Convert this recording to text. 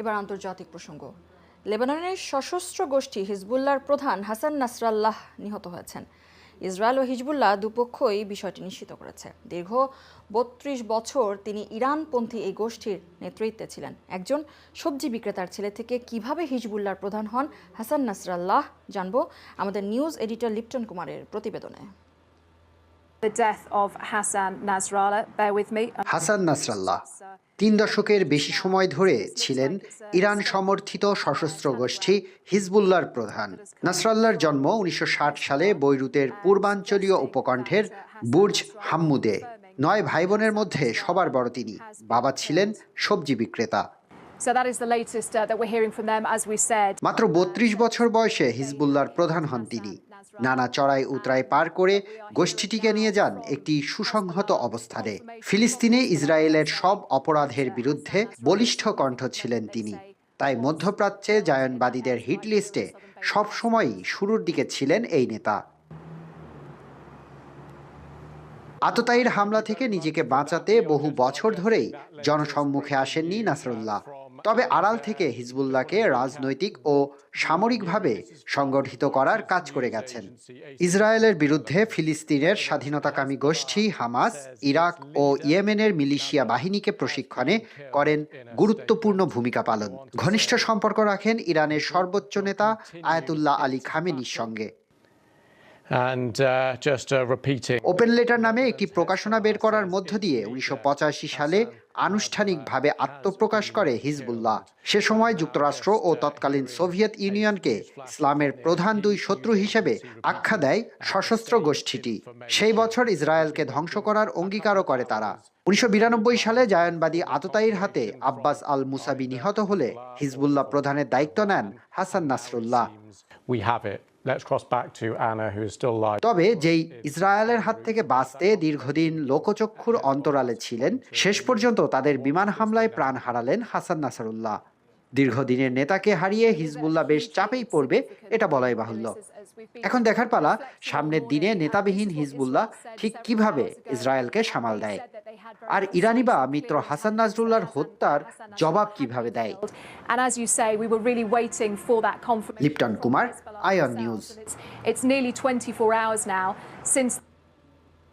এবার আন্তর্জাতিক প্রসঙ্গ। লেবাননের সশস্ত্র গোষ্ঠী হিজবুল্লাহর প্রধান হাসান নাসরাল্লাহ নিহত হয়েছেন। ইসরায়েল ও হিজবুল্লাহ দুপক্ষই বিষয়টি নিশ্চিত করেছে। দীর্ঘ বত্রিশ বছর তিনি ইরানপন্থী এই গোষ্ঠীর নেতৃত্বে ছিলেন। একজন সবজি বিক্রেতার ছেলে থেকে কীভাবে হিজবুল্লাহর প্রধান হন হাসান নাসরাল্লাহ, জানব আমাদের নিউজ এডিটর লিপ্টন কুমারের প্রতিবেদনে। The death of Hassan Nasrallah. Bear with me. Hassan Nasrallah তিন দশকের বেশি সময় ধরে ছিলেন ইরান সমর্থিত সশস্ত্র গোষ্ঠী হিজবুল্লাহর প্রধান নাসরাল্লাহর জন্ম উনিশশো ষাট সালে বৈরুতের পূর্বাঞ্চলীয় উপকণ্ঠের বুর্জ হাম্মুদে নয় ভাই বোনের মধ্যে সবার বড় তিনি বাবা ছিলেন সবজি বিক্রেতা Uh. মাত্র বত্রিশ বছর বয়সে হিজবুল্লাহর প্রধান হন তিনি। নানা চড়াই উতরাই পার করে গোষ্ঠীটিকে নিয়ে যান একটি সুসংহত অবস্থানে। ফিলিস্তিনে ইসরায়েলের সব অপরাধের বিরুদ্ধে বলিষ্ঠ কণ্ঠ ছিলেন তিনি। তাই মধ্যপ্রাচ্যে জায়নবাদীদের হিট লিস্টে সবসময়ই শুরুর দিকে ছিলেন এই নেতা। আততায়ীর হামলা থেকে নিজেকে বাঁচাতে বহু বছর ধরেই জনসম্মুখে আসেননি নাসরুল্লাহ। তবে আড়াল থেকে হিজবুল্লাহকে রাজনৈতিক ও সামরিকভাবে সংগঠিত করার কাজ করে গেছেন। ইসরায়েলের বিরুদ্ধে ফিলিস্তিনের স্বাধীনতাকামী গোষ্ঠী হামাস, ইরাক ও ইয়েমেনের মিলিশিয়া বাহিনীকে প্রশিক্ষণে করেন গুরুত্বপূর্ণ ভূমিকা পালন। ঘনিষ্ঠ সম্পর্ক রাখেন ইরানের সর্বোচ্চ নেতা আয়াতুল্লাহ আলী খামেনির সঙ্গে and uh, just uh, repeating open letter নামে একটি প্রকাশনা বের করার মধ্য দিয়ে উনিশশো সালে আনুষ্ঠানিকভাবে আত্মপ্রকাশ করে হিজবুল্লাহ। সে সময় যুক্তরাষ্ট্র ও তৎকালীন সোভিয়েত ইউনিয়নকে ইসলামের প্রধান দুই শত্রু হিসেবে আখ্যা দেয় সশস্ত্র গোষ্ঠীটি। সেই বছর ইসরায়েলকে ধ্বংস করার অঙ্গীকারও করে তারা। উনিশশো বিরানব্বই সালে জায়নবাদী আততায়ীর হাতে আব্বাস আল মুসাবি নিহত হলে হিজবুল্লাহ প্রধানের দায়িত্ব নেন হাসান নাসরুল্লাহ। তবে যেই ইসরায়েলের হাত থেকে বাঁচতে দীর্ঘদিন লোকচক্ষুর অন্তরালে ছিলেন, শেষ পর্যন্ত তাদের বিমান হামলায় প্রাণ হারালেন হাসান নাসারুল্লাহ। দীর্ঘদিনের নেতাকে হারিয়ে হিজবুল্লাহ বেশ চাপেই পড়বে, এটা বলাই বাহুল্য। এখন দেখার পালা, সামনের দিনে নেতাবিহীন হিজবুল্লাহ ঠিক কীভাবে ইসরায়েলকে সামাল দেয়? আর ইরানি বা মিত্র হাসান নাজরুল্লাহর হত্যার জবাব কীভাবে দেয়. Lipton Kumar ion news